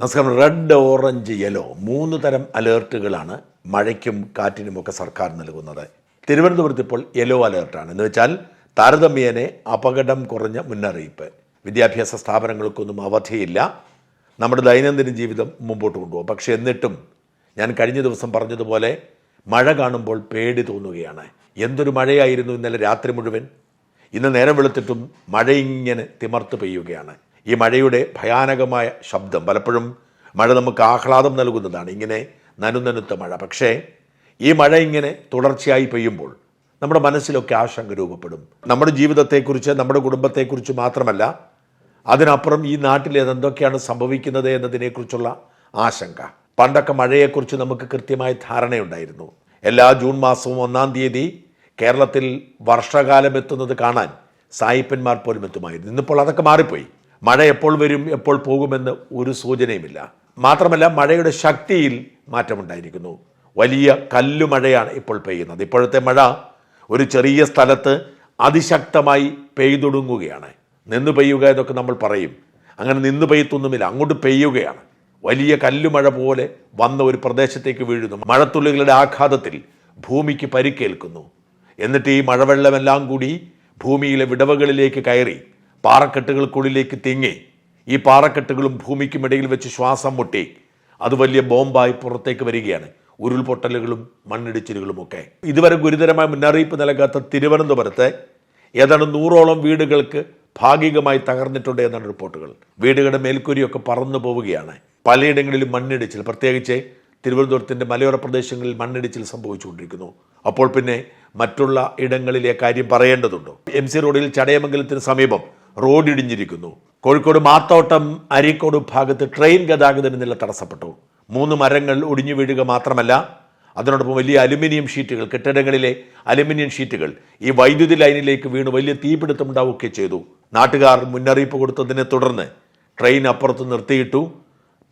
നമസ്കാരം. Red orange yellow മൂന്ന് തരം അലേർട്ടുകളാണ് മഴയ്ക്കും കാറ്റിനുമൊക്കെ സർക്കാർ നൽകുന്നത്. തിരുവനന്തപുരത്ത് ഇപ്പോൾ യെല്ലോ അലേർട്ടാണ്. എന്ന് വെച്ചാൽ താരതമ്യേനെ അപകടം കുറഞ്ഞ മുന്നറിയിപ്പ്. വിദ്യാഭ്യാസ സ്ഥാപനങ്ങൾക്കൊന്നും അവധിയില്ല. നമ്മുടെ ദൈനംദിന ജീവിതം മുമ്പോട്ട് കൊണ്ടുപോകും. പക്ഷേ എന്നിട്ടും ഞാൻ കഴിഞ്ഞ ദിവസം പറഞ്ഞതുപോലെ മഴ കാണുമ്പോൾ പേടി തോന്നുകയാണ്. എന്തൊരു മഴയായിരുന്നു ഇന്നലെ രാത്രി മുഴുവൻ. ഇന്ന് നേരം വെളുത്തിട്ടും മഴ ഇങ്ങനെ തിമർത്ത് പെയ്യുകയാണ്. ഈ മഴയുടെ ഭയാനകമായ ശബ്ദം പലപ്പോഴും മഴ നമുക്ക് ആഹ്ലാദം നൽകുന്നതാണ്. ഇങ്ങനെ നനുനനുത്ത മഴ. പക്ഷേ ഈ മഴ ഇങ്ങനെ തുടർച്ചയായി പെയ്യുമ്പോൾ നമ്മുടെ മനസ്സിലൊക്കെ ആശങ്ക രൂപപ്പെടും. നമ്മുടെ ജീവിതത്തെക്കുറിച്ച് നമ്മുടെ കുടുംബത്തെക്കുറിച്ച് മാത്രമല്ല അതിനപ്പുറം ഈ നാട്ടിൽ എന്തൊക്കെയാണ് സംഭവിക്കുന്നത് എന്നതിനെക്കുറിച്ചുള്ള ആശങ്ക. പണ്ടൊക്കെ മഴയെക്കുറിച്ച് നമുക്ക് കൃത്യമായ ധാരണയുണ്ടായിരുന്നു. എല്ലാ ജൂൺ മാസവും ഒന്നാം തീയതി കേരളത്തിൽ വർഷകാലം എത്തുന്നത് കാണാൻ സായിപ്പന്മാർ പോലും എത്തുമായിരുന്നു ഇന്നിപ്പോൾ അതൊക്കെ മാറിപ്പോയി. മഴ എപ്പോൾ വരും എപ്പോൾ പോകുമെന്ന് ഒരു സൂചനയുമില്ല. മാത്രമല്ല മഴയുടെ ശക്തിയിൽ മാറ്റമുണ്ടായിരിക്കുന്നു. വലിയ കല്ലുമഴയാണ് ഇപ്പോൾ പെയ്യുന്നത്. ഇപ്പോഴത്തെ മഴ ഒരു ചെറിയ സ്ഥലത്ത് അതിശക്തമായി പെയ്തൊടുങ്ങുകയാണ്. നിന്ന് പെയ്യുക എന്നൊക്കെ നമ്മൾ പറയും. അങ്ങനെ നിന്ന് പെയ്ത്തൊന്നുമില്ല അങ്ങോട്ട് പെയ്യുകയാണ്. വലിയ കല്ലുമഴ പോലെ വന്ന ഒരു പ്രദേശത്തേക്ക് വീഴുന്നു. മഴത്തുള്ളികളുടെ ആഘാതത്തിൽ ഭൂമിക്ക് പരിക്കേൽക്കുന്നു. എന്നിട്ട് ഈ മഴവെള്ളമെല്ലാം കൂടി ഭൂമിയിലെ വിടവുകളിലേക്ക് കയറി. പാറക്കെട്ടുകൾക്കുള്ളിലേക്ക് തിങ്ങി. ഈ പാറക്കെട്ടുകളും ഭൂമിക്കുമിടയിൽ വെച്ച് ശ്വാസം മുട്ടി. അത് വലിയ ബോംബായി പുറത്തേക്ക് വരികയാണ്. ഉരുൾപൊട്ടലുകളും മണ്ണിടിച്ചിലുകളും ഒക്കെ ഇതുവരെ ഗുരുതരമായ മുന്നറിയിപ്പ് നൽകാത്ത തിരുവനന്തപുരത്തെ ഏതാണ്ട് നൂറോളം വീടുകൾക്ക് ഭാഗികമായി തകർന്നിട്ടുണ്ട് എന്നാണ് റിപ്പോർട്ടുകൾ. വീടുകളുടെ മേൽക്കൂരിയൊക്കെ പറന്നു പോവുകയാണ്. പലയിടങ്ങളിലും മണ്ണിടിച്ചിൽ. പ്രത്യേകിച്ച് തിരുവനന്തപുരത്തിന്റെ മലയോര പ്രദേശങ്ങളിൽ മണ്ണിടിച്ചിൽ സംഭവിച്ചുകൊണ്ടിരിക്കുന്നു. അപ്പോൾ പിന്നെ മറ്റുള്ള ഇടങ്ങളിലെ കാര്യം പറയേണ്ടതുണ്ടോ? എം സി റോഡിൽ ചടയമംഗലത്തിന് സമീപം റോഡ് ഇടിഞ്ഞിരിക്കുന്നു കോഴിക്കോട് മാത്തോട്ടം അരീക്കോട് ഭാഗത്ത് ട്രെയിൻ ഗതാഗതം നില തടസ്സപ്പെട്ടു. മൂന്ന് മരങ്ങൾ ഒടിഞ്ഞു വീഴുക മാത്രമല്ല അതിനോടൊപ്പം വലിയ അലുമിനിയം ഷീറ്റുകൾ കെട്ടിടങ്ങളിലെ അലുമിനിയം ഷീറ്റുകൾ ഈ വൈദ്യുതി ലൈനിലേക്ക് വീണ് വലിയ തീപിടുത്തം ഉണ്ടാവുകയൊക്കെ ചെയ്തു. നാട്ടുകാർ മുന്നറിയിപ്പ് കൊടുത്തതിനെ തുടർന്ന് ട്രെയിൻ അപ്പുറത്ത് നിർത്തിയിട്ടു.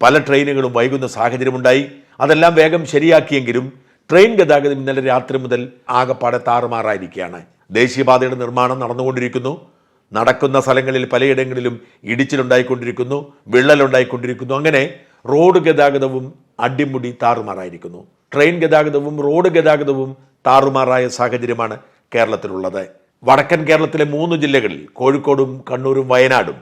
പല ട്രെയിനുകളും വൈകുന്ന സാഹചര്യമുണ്ടായി. അതെല്ലാം വേഗം ശരിയാക്കിയെങ്കിലും ട്രെയിൻ ഗതാഗതം ഇന്നലെ രാത്രി മുതൽ ആകപ്പാടെ താറുമാറായിരിക്കുകയാണ്. ദേശീയപാതയുടെ നിർമ്മാണം നടന്നുകൊണ്ടിരിക്കുന്നു. നടക്കുന്ന സ്ഥലങ്ങളിൽ പലയിടങ്ങളിലും ഇടിച്ചിലുണ്ടായിക്കൊണ്ടിരിക്കുന്നു വിള്ളലുണ്ടായിക്കൊണ്ടിരിക്കുന്നു. അങ്ങനെ റോഡ് ഗതാഗതവും അടിമുടി താറുമാറായിരിക്കുന്നു. ട്രെയിൻ ഗതാഗതവും റോഡ് ഗതാഗതവും താറുമാറായ സാഹചര്യമാണ് കേരളത്തിലുള്ളത്. വടക്കൻ കേരളത്തിലെ മൂന്ന് ജില്ലകളിൽ കോഴിക്കോടും കണ്ണൂരും വയനാടും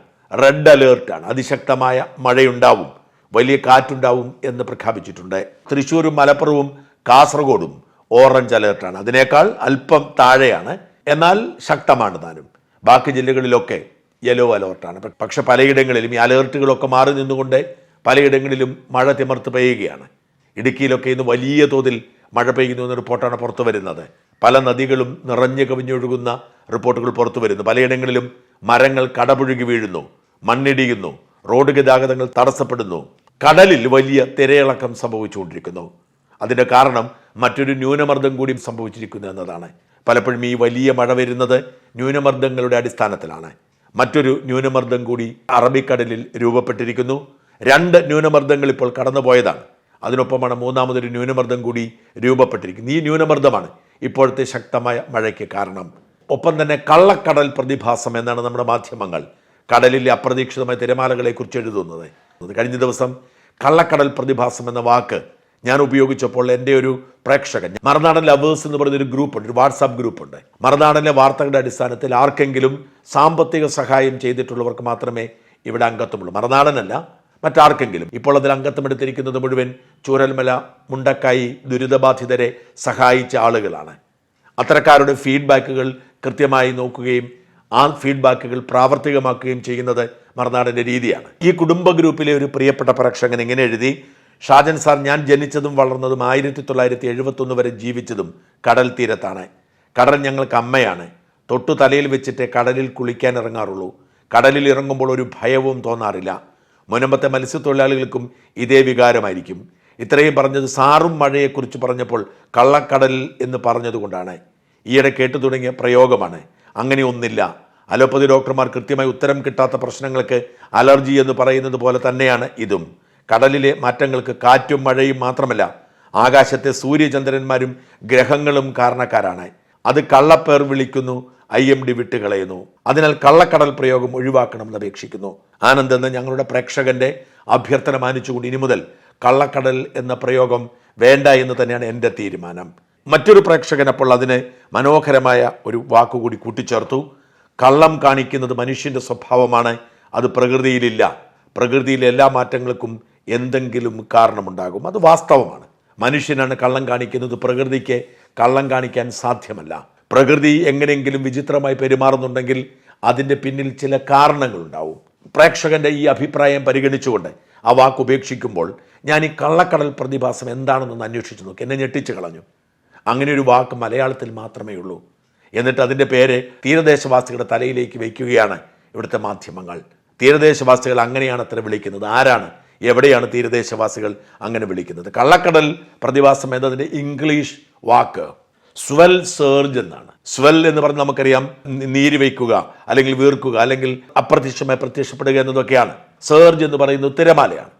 റെഡ് അലേർട്ടാണ്. അതിശക്തമായ മഴയുണ്ടാവും വലിയ കാറ്റുണ്ടാവും എന്ന് പ്രഖ്യാപിച്ചിട്ടുണ്ട്. തൃശ്ശൂരും മലപ്പുറവും കാസർഗോഡും ഓറഞ്ച് അലേർട്ടാണ്. അതിനേക്കാൾ അല്പം താഴെയാണ്. എന്നാൽ ശക്തമാണ് താനും. ബാക്കി ജില്ലകളിലൊക്കെ യെല്ലോ അലേർട്ടാണ്. പക്ഷെ പലയിടങ്ങളിലും ഈ അലേർട്ടുകളൊക്കെ മാറി നിന്നുകൊണ്ട് പലയിടങ്ങളിലും മഴ തിമർത്ത് പെയ്യുകയാണ്. ഇടുക്കിയിലൊക്കെ ഇന്ന് വലിയ തോതിൽ മഴ പെയ്യുന്നു എന്ന റിപ്പോർട്ടാണ് പുറത്തു വരുന്നത്. പല നദികളും നിറഞ്ഞു കവിഞ്ഞൊഴുകുന്ന റിപ്പോർട്ടുകൾ പുറത്തു വരുന്നു. പലയിടങ്ങളിലും മരങ്ങൾ കടപുഴുകി വീഴുന്നു മണ്ണിടിയുന്നു റോഡ് ഗതാഗതങ്ങൾ തടസ്സപ്പെടുന്നു കടലിൽ വലിയ തിരയിളക്കം സംഭവിച്ചുകൊണ്ടിരിക്കുന്നു. അതിന്റെ കാരണം മറ്റൊരു ന്യൂനമർദ്ദം കൂടി സംഭവിച്ചിരിക്കുന്നു എന്നതാണ്. പലപ്പോഴും ഈ വലിയ മഴ വരുന്നത് ന്യൂനമർദ്ദങ്ങളുടെ അടിസ്ഥാനത്തിലാണ്. മറ്റൊരു ന്യൂനമർദ്ദം കൂടി അറബിക്കടലിൽ രൂപപ്പെട്ടിരിക്കുന്നു. രണ്ട് ന്യൂനമർദ്ദങ്ങൾ ഇപ്പോൾ കടന്നുപോയതാണ്. അതിനൊപ്പമാണ് മൂന്നാമതൊരു ന്യൂനമർദ്ദം കൂടി രൂപപ്പെട്ടിരിക്കുന്നത്. ഈ ന്യൂനമർദ്ദമാണ് ഇപ്പോഴത്തെ ശക്തമായ മഴയ്ക്ക് കാരണം. ഒപ്പം തന്നെ കള്ളക്കടൽ പ്രതിഭാസം എന്നാണ് നമ്മുടെ മാധ്യമങ്ങൾ കടലിലെ അപ്രതീക്ഷിതമായ തിരമാലകളെക്കുറിച്ച് എഴുതുന്നത്. കഴിഞ്ഞ ദിവസം കള്ളക്കടൽ പ്രതിഭാസം എന്ന വാക്ക് ഞാൻ ഉപയോഗിച്ചപ്പോൾ എന്റെ ഒരു പ്രേക്ഷകൻ മറുനാടൻ ലവേഴ്സ് എന്ന് പറയുന്ന ഒരു ഗ്രൂപ്പുണ്ട് ഒരു വാട്സാപ്പ് ഗ്രൂപ്പുണ്ട് മറുനാടനിലെ വാർത്തകളുടെ അടിസ്ഥാനത്തിൽ ആർക്കെങ്കിലും സാമ്പത്തിക സഹായം ചെയ്തിട്ടുള്ളവർക്ക് മാത്രമേ ഇവിടെ അംഗത്വമുള്ളൂ. മറുനാടനല്ല മറ്റാർക്കെങ്കിലും. ഇപ്പോൾ അതിൽ അംഗത്വം എടുത്തിരിക്കുന്നത് മുഴുവൻ ചൂരൽമല മുണ്ടക്കായി ദുരിതബാധിതരെ സഹായിച്ച ആളുകളാണ്. അത്തരക്കാരുടെ ഫീഡ്ബാക്കുകൾ കൃത്യമായി നോക്കുകയും ആ ഫീഡ്ബാക്കുകൾ പ്രാവർത്തികമാക്കുകയും ചെയ്യുന്നത് മറുനാടിന്റെ രീതിയാണ്. ഈ കുടുംബ ഗ്രൂപ്പിലെ ഒരു പ്രിയപ്പെട്ട പ്രേക്ഷകൻ ഇങ്ങനെ എഴുതി ഷാജൻ സാർ ഞാൻ ജനിച്ചതും വളർന്നതും ആയിരത്തി തൊള്ളായിരത്തി എഴുപത്തൊന്ന് വരെ ജീവിച്ചതും കടൽ തീരത്താണ്. കടൽ ഞങ്ങൾക്ക് അമ്മയാണ്. തൊട്ടു തലയിൽ വെച്ചിട്ട് കടലിൽ കുളിക്കാൻ ഇറങ്ങാറുള്ളൂ. കടലിൽ ഇറങ്ങുമ്പോൾ ഒരു ഭയവും തോന്നാറില്ല. മുനമ്പത്തെ മത്സ്യത്തൊഴിലാളികൾക്കും ഇതേ വികാരമായിരിക്കും. ഇത്രയും പറഞ്ഞത് സാറും മഴയെക്കുറിച്ച് പറഞ്ഞപ്പോൾ കള്ളക്കടൽ എന്ന് പറഞ്ഞതുകൊണ്ടാണ്. ഈയിടെ കേട്ടു തുടങ്ങിയ പ്രയോഗമാണ്. അങ്ങനെ ഒന്നില്ല. അലോപ്പതി ഡോക്ടർമാർ കൃത്യമായി ഉത്തരം കിട്ടാത്ത പ്രശ്നങ്ങൾക്ക് അലർജി എന്ന് പറയുന്നത് പോലെ തന്നെയാണ് ഇതും. കടലിലെ മാറ്റങ്ങൾക്ക് കാറ്റും മഴയും മാത്രമല്ല ആകാശത്തെ സൂര്യചന്ദ്രന്മാരും ഗ്രഹങ്ങളും കാരണക്കാരാണ്. അത് കള്ളപ്പേർ വിളിക്കുന്നു ഐ എം ഡി വിട്ടുകളയുന്നു. അതിനാൽ കള്ളക്കടൽ പ്രയോഗം ഒഴിവാക്കണമെന്ന് അപേക്ഷിക്കുന്നു. ആനന്ദ് എന്ന ഞങ്ങളുടെ പ്രേക്ഷകന്റെ അഭ്യർത്ഥന മാനിച്ചുകൊണ്ട് ഇനി മുതൽ കള്ളക്കടൽ എന്ന പ്രയോഗം വേണ്ട എന്ന് തന്നെയാണ് എന്റെ തീരുമാനം. മറ്റൊരു പ്രേക്ഷകൻ അപ്പോൾ അതിന് മനോഹരമായ ഒരു വാക്കുകൂടി കൂട്ടിച്ചേർത്തു. കള്ളം കാണിക്കുന്നത് മനുഷ്യന്റെ സ്വഭാവമാണ് അത് പ്രകൃതിയിലില്ല. പ്രകൃതിയിലെ എല്ലാ മാറ്റങ്ങൾക്കും എന്തെങ്കിലും കാരണമുണ്ടാകും. അത് വാസ്തവമാണ്. മനുഷ്യനാണ് കള്ളം കാണിക്കുന്നത് പ്രകൃതിക്ക്. കള്ളം കാണിക്കാൻ സാധ്യമല്ല. പ്രകൃതി എങ്ങനെയെങ്കിലും വിചിത്രമായി പെരുമാറുന്നുണ്ടെങ്കിൽ അതിന്റെ പിന്നിൽ ചില കാരണങ്ങളുണ്ടാവും. പ്രേക്ഷകന്റെ ഈ അഭിപ്രായം പരിഗണിച്ചുകൊണ്ട് ആ വാക്ക് ഉപേക്ഷിക്കുമ്പോൾ ഞാൻ ഈ കള്ളക്കടൽ പ്രതിഭാസം എന്താണെന്നൊന്ന് അന്വേഷിച്ചു നോക്കി. എന്നെ ഞെട്ടിച്ചു കളഞ്ഞു. അങ്ങനെ ഒരു വാക്ക് മലയാളത്തിൽ മാത്രമേ ഉള്ളൂ. എന്നിട്ട് അതിന്റെ പേര് തീരദേശവാസികളുടെ തലയിലേക്ക് വയ്ക്കുകയാണ് ഇവിടുത്തെ മാധ്യമങ്ങൾ. തീരദേശവാസികൾ അങ്ങനെയാണ് അത്ര വിളിക്കുന്നത്. ആരാണ്? എവിടെയാണ് തീരദേശവാസികൾ അങ്ങനെ വിളിക്കുന്നത്? കള്ളക്കടൽ പ്രതിഭാസം എന്നതിന്റെ ഇംഗ്ലീഷ് വാക്ക് സ്വൽ സേർജ് എന്നാണ്. സ്വൽ എന്ന് പറഞ്ഞ് നമുക്കറിയാം നീര് വയ്ക്കുക അല്ലെങ്കിൽ വീർക്കുക അല്ലെങ്കിൽ അപ്രത്യക്ഷമായി പ്രത്യക്ഷപ്പെടുക എന്നതൊക്കെയാണ്. സേർജ് എന്ന് പറയുന്നത് തിരമാലയാണ്.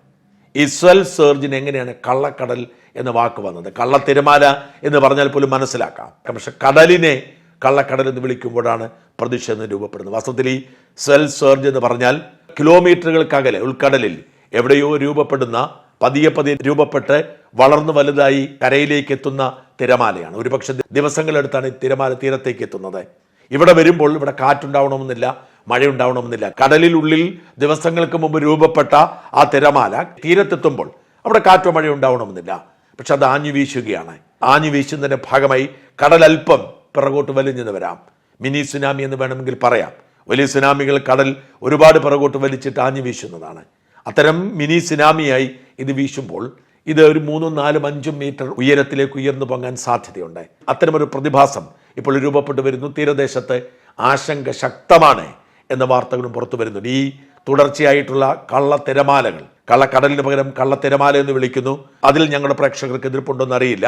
ഈ സ്വെൽ സേർജിന് എങ്ങനെയാണ് കള്ളക്കടൽ എന്ന വാക്ക് വന്നത്? കള്ള തിരമാല എന്ന് പറഞ്ഞാൽ പോലും മനസ്സിലാക്കാം. പക്ഷെ കടലിനെ കള്ളക്കടൽ എന്ന് വിളിക്കുമ്പോഴാണ് പ്രതിഷേധം രൂപപ്പെടുന്നത്. വാസ്തവത്തിൽ ഈ സ്വെൽ സേർജ് എന്ന് പറഞ്ഞാൽ കിലോമീറ്ററുകൾക്കകലെ ഉൾക്കടലിൽ എവിടെയോ രൂപപ്പെടുന്ന പതിയെ പതിയെ രൂപപ്പെട്ട് വളർന്നു വലുതായി കരയിലേക്ക് എത്തുന്ന തിരമാലയാണ്. ഒരുപക്ഷെ ദിവസങ്ങളെടുത്താണ് ഈ തിരമാല തീരത്തേക്ക് എത്തുന്നത് ഇവിടെ വരുമ്പോൾ ഇവിടെ കാറ്റുണ്ടാവണമെന്നില്ല മഴയുണ്ടാവണമെന്നില്ല. കടലിനുള്ളിൽ ദിവസങ്ങൾക്ക് മുമ്പ് രൂപപ്പെട്ട ആ തിരമാല തീരത്തെത്തുമ്പോൾ അവിടെ കാറ്റോ മഴയോ ഉണ്ടാവണമെന്നില്ല. പക്ഷെ അത് ആഞ്ഞു വീശുകയാണ്. ആഞ്ഞു വീശുന്നതിന്റെ ഭാഗമായി കടൽ അല്പം പിറകോട്ട് വലിഞ്ഞെന്ന് വരാം. മിനി സുനാമി എന്ന് വേണമെങ്കിൽ പറയാം. വലിയ സുനാമികൾ കടൽ ഒരുപാട് പിറകോട്ട് വലിച്ചിട്ട് ആഞ്ഞു വീശുന്നതാണ്. അത്തരം മിനി സുനാമിയായി ഇത് വീശുമ്പോൾ ഇത് ഒരു മൂന്നും നാലും അഞ്ചും മീറ്റർ ഉയരത്തിലേക്ക് ഉയർന്നു പൊങ്ങാൻ സാധ്യതയുണ്ട്. അത്തരമൊരു പ്രതിഭാസം ഇപ്പോൾ രൂപപ്പെട്ടു വരുന്നു. തീരദേശത്ത് ആശങ്ക ശക്തമാണ് എന്ന വാർത്തകളും പുറത്തു വരുന്നുണ്ട്. ഈ തുടർച്ചയായിട്ടുള്ള കള്ളത്തിരമാലകൾ കള്ളക്കടലിന് പകരം കള്ളത്തിരമാല എന്ന് വിളിക്കുന്നു. അതിൽ ഞങ്ങളുടെ പ്രേക്ഷകർക്ക് എതിർപ്പുണ്ടോന്ന് അറിയില്ല.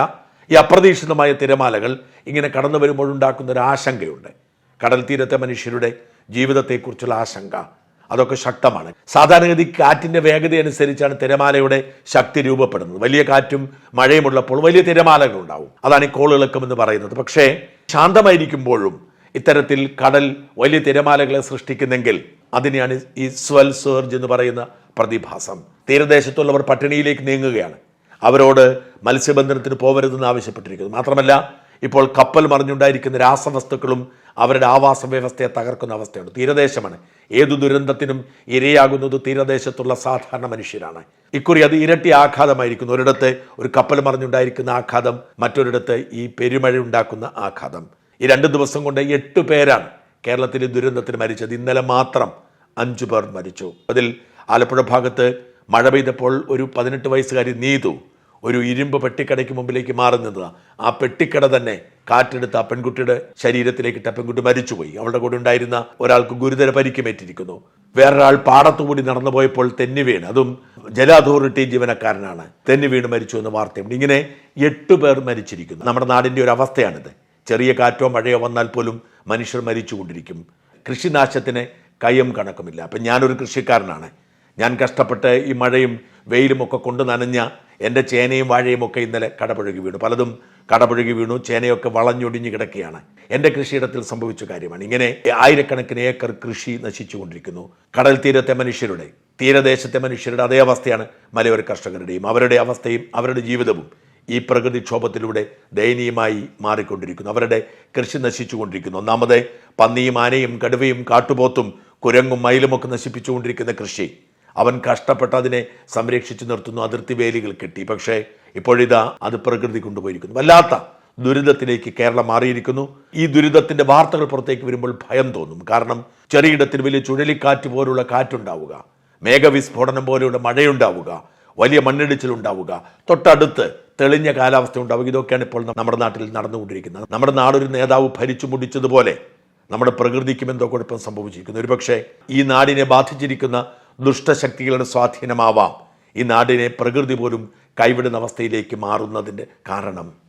ഈ അപ്രതീക്ഷിതമായ തിരമാലകൾ ഇങ്ങനെ കടന്നു വരുമ്പോഴുണ്ടാക്കുന്ന ഒരു ആശങ്കയുണ്ട്. കടൽ തീരത്തെ മനുഷ്യരുടെ ജീവിതത്തെക്കുറിച്ചുള്ള ആശങ്ക അതൊക്കെ ശക്തമാണ്. സാധാരണഗതി കാറ്റിന്റെ വേഗത അനുസരിച്ചാണ് തിരമാലയുടെ ശക്തി രൂപപ്പെടുന്നത്. വലിയ കാറ്റും മഴയുമുള്ളപ്പോൾ വലിയ തിരമാലകൾ ഉണ്ടാവും. അതാണ് ഈ കോളിളക്കം എന്ന് പറയുന്നത്. പക്ഷേ ശാന്തമായിരിക്കുമ്പോഴും ഇത്തരത്തിൽ കടൽ വലിയ തിരമാലകളെ സൃഷ്ടിക്കുന്നെങ്കിൽ അതിനെയാണ് ഈ സ്വൽ സർജ് എന്ന് പറയുന്ന പ്രതിഭാസം. തീരദേശത്തുള്ളവർ പട്ടിണിയിലേക്ക് നീങ്ങുകയാണ്. അവരോട് മത്സ്യബന്ധനത്തിന് പോകരുതെന്ന് ആവശ്യപ്പെട്ടിരിക്കുന്നു. മാത്രമല്ല ഇപ്പോൾ കപ്പൽ മറിഞ്ഞുണ്ടായിരിക്കുന്ന രാസവസ്തുക്കളും അവരുടെ ആവാസ വ്യവസ്ഥയെ തകർക്കുന്ന അവസ്ഥയാണ് തീരദേശമാണ്. ഏതു ദുരന്തത്തിനും ഇരയാകുന്നത് തീരദേശത്തുള്ള സാധാരണ മനുഷ്യരാണ്. ഇക്കുറി അത് ഇരട്ടി ആഘാതമായിരിക്കുന്നു. ഒരിടത്ത് ഒരു കപ്പൽ മറിഞ്ഞുണ്ടായിരിക്കുന്ന ആഘാതം മറ്റൊരിടത്ത് ഈ പെരുമഴ ഉണ്ടാക്കുന്ന ആഘാതം. ഈ രണ്ട് ദിവസം കൊണ്ട് എട്ട് പേരാണ് കേരളത്തിലെ ദുരന്തത്തിൽ മരിച്ചത്. ഇന്നലെ മാത്രം അഞ്ചു പേർ മരിച്ചു. അതിൽ ആലപ്പുഴ ഭാഗത്ത് മഴ പെയ്തപ്പോൾ ഒരു പതിനെട്ട് വയസ്സുകാരി നീതു ഒരു ഇരുമ്പ് പെട്ടിക്കടയ്ക്ക് മുമ്പിലേക്ക് മാറി നിന്നതാണ് ആ പെട്ടിക്കട തന്നെ കാറ്റെടുത്ത് ആ പെൺകുട്ടിയുടെ ശരീരത്തിലേക്ക് ഇട്ട പെൺകുട്ടി മരിച്ചുപോയി. അവളുടെ കൂടെ ഉണ്ടായിരുന്ന ഒരാൾക്ക് ഗുരുതര പരിക്കുമേറ്റിരിക്കുന്നു വേറൊരാൾ പാടത്തുകൂടി നടന്നു പോയപ്പോൾ തെന്നി വീണ്. അതും ജല അതോറിറ്റി ജീവനക്കാരനാണ്. തെന്നി വീണ് മരിച്ചു എന്ന വാർത്തയുണ്ട്. ഇങ്ങനെ എട്ട് പേർ മരിച്ചിരിക്കുന്നു. നമ്മുടെ നാടിന്റെ ഒരു അവസ്ഥയാണിത്. ചെറിയ കാറ്റോ മഴയോ വന്നാൽ പോലും മനുഷ്യർ മരിച്ചുകൊണ്ടിരിക്കും. കൃഷിനാശത്തിന് കയ്യും കണക്കുമില്ല. അപ്പം ഞാനൊരു കൃഷിക്കാരനാണ്. ഞാൻ കഷ്ടപ്പെട്ട് ഈ മഴയും വെയിലും ഒക്കെ കൊണ്ട് നനഞ്ഞ എന്റെ ചേനയും വാഴയും ഒക്കെ ഇന്നലെ കടപുഴകി വീണു. പലതും കടപുഴകി വീണു. ചേനയൊക്കെ വളഞ്ഞൊടിഞ്ഞു കിടക്കുകയാണ്. എന്റെ കൃഷിയിടത്തിൽ സംഭവിച്ച കാര്യമാണ്. ഇങ്ങനെ ആയിരക്കണക്കിന് ഏക്കർ കൃഷി നശിച്ചുകൊണ്ടിരിക്കുന്നു. കടൽ തീരത്തെ മനുഷ്യരുടെ തീരദേശത്തെ മനുഷ്യരുടെ അതേ അവസ്ഥയാണ് മലയോര കർഷകരുടെയും. അവരുടെ അവസ്ഥയും അവരുടെ ജീവിതവും ഈ പ്രകൃതിക്ഷോഭത്തിലൂടെ ദയനീയമായി മാറിക്കൊണ്ടിരിക്കുന്നു. അവരുടെ കൃഷി നശിച്ചുകൊണ്ടിരിക്കുന്നു. ഒന്നാമത് പന്നിയും ആനയും കടുവയും കാട്ടുപോത്തും കുരങ്ങും മയിലുമൊക്കെ നശിപ്പിച്ചുകൊണ്ടിരിക്കുന്ന കൃഷി. അവൻ കഷ്ടപ്പെട്ട് അതിനെ സംരക്ഷിച്ചു നിർത്തുന്നു അതിർത്തി വേലികൾ കെട്ടി. പക്ഷേ ഇപ്പോഴിതാ അത് പ്രകൃതി കൊണ്ടുപോയിരിക്കുന്നു. വല്ലാത്ത ദുരിതത്തിലേക്ക് കേരളം മാറിയിരിക്കുന്നു. ഈ ദുരിതത്തിന്റെ വാർത്തകൾ പുറത്തേക്ക് വരുമ്പോൾ ഭയം തോന്നും. കാരണം ചെറിയിടത്തിൽ വലിയ ചുഴലിക്കാറ്റ് പോലുള്ള കാറ്റുണ്ടാവുക മേഘവിസ്ഫോടനം പോലെയുള്ള മഴയുണ്ടാവുക വലിയ മണ്ണിടിച്ചിലുണ്ടാവുക തൊട്ടടുത്ത് തെളിഞ്ഞ കാലാവസ്ഥ ഉണ്ടാവുക ഇതൊക്കെയാണ് ഇപ്പോൾ നമ്മുടെ നാട്ടിൽ നടന്നുകൊണ്ടിരിക്കുന്നത്. നമ്മുടെ നാടൊരു നേതാവ് ഭരിച്ചു മുടിച്ചതുപോലെ നമ്മുടെ പ്രകൃതിക്കും എന്തോ കുഴപ്പം സംഭവിച്ചിരിക്കുന്നു. ഒരുപക്ഷെ ഈ നാടിനെ ബാധിച്ചിരിക്കുന്ന ദുഷ്ടശക്തികളുടെ സ്വാധീനമാവാം. ഈ നാടിനെ പ്രകൃതി പോലും കൈവിടുന്ന അവസ്ഥയിലേക്ക് മാറുന്നതിന്റെ കാരണം.